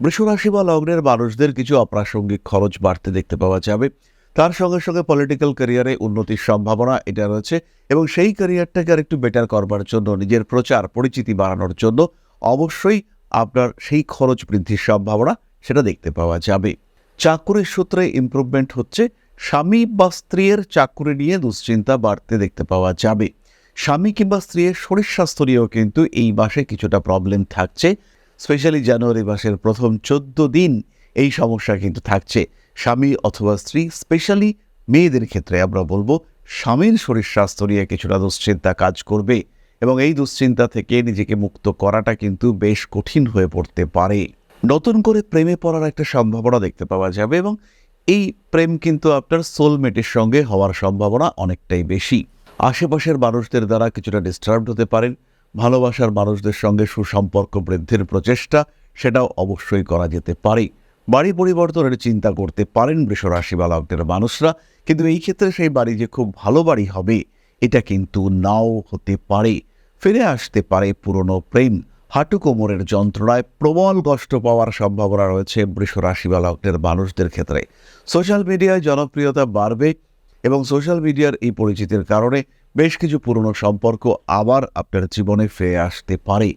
বৃষরাশি বা লগ্নের মানুষদের কিছু অপ্রাসঙ্গিক খরচ বাড়তে দেখতে পাওয়া যাবে। তার সঙ্গে সঙ্গে পলিটিক্যাল ক্যারিয়ারে উন্নতির সম্ভাবনা এটা রয়েছে এবং সেই ক্যারিয়ারটাকে আর একটু বেটার করবার জন্য, নিজের প্রচার, পরিচিতি বাড়ানোর জন্য অবশ্যই আপনার সেই খরচ বৃদ্ধির সম্ভাবনা সেটা দেখতে পাওয়া যাবে। চাকুরির সূত্রে ইমপ্রুভমেন্ট হচ্ছে, স্বামী বা স্ত্রীর চাকুরি নিয়ে দুশ্চিন্তা বাড়তে দেখতে পাওয়া যাবে। স্বামী কিংবা স্ত্রীর শরীর স্বাস্থ্য নিয়েও কিন্তু এই মাসে কিছুটা প্রবলেম থাকছে। স্পেশালি জানুয়ারি মাসের প্রথম চোদ্দ দিন এই সমস্যা কিন্তু থাকছে। স্বামী অথবা স্ত্রী, স্পেশালি মেয়েদের ক্ষেত্রে আমরা বলব, স্বামীর শরীর স্বাস্থ্য নিয়ে কিছুটা দুশ্চিন্তা কাজ করবে এবং এই দুশ্চিন্তা থেকে নিজেকে মুক্ত করাটা কিন্তু বেশ কঠিন হয়ে পড়তে পারে। নতুন করে প্রেমে পড়ার একটা সম্ভাবনা দেখতে পাওয়া যাবে এবং এই প্রেম কিন্তু আপনার সোলমেটের সঙ্গে হওয়ার সম্ভাবনা অনেকটাই বেশি। আশেপাশের মানুষদের দ্বারা কিছুটা ডিস্টার্বড হতে পারেন ভালোবাসার মানুষদের সঙ্গে সুসম্পর্ক বৃদ্ধির প্রচেষ্টা, সেটাও অবশ্যই করা যেতে পারে। বাড়ি পরিবর্তনের চিন্তা করতে পারেন বৃষরাশি বা লগ্নের মানুষরা, কিন্তু এই ক্ষেত্রে সেই বাড়ি যে খুব ভালো বাড়ি হবে, এটা কিন্তু নাও হতে পারে। ফিরে আসতে পারে পুরনো প্রেম। হাঁটু কোমরের যন্ত্রণায় প্রবল কষ্ট পাওয়ার সম্ভাবনা রয়েছে বৃষরাশি বা লগ্নের মানুষদের ক্ষেত্রে। সোশ্যাল মিডিয়ায় জনপ্রিয়তা বাড়বে এবং সোশ্যাল মিডিয়ার এই পরিচিতির কারণে বেশ কিছু পুরনো সম্পর্ক আবার আপনার জীবনে ফিরে আসতে পারে।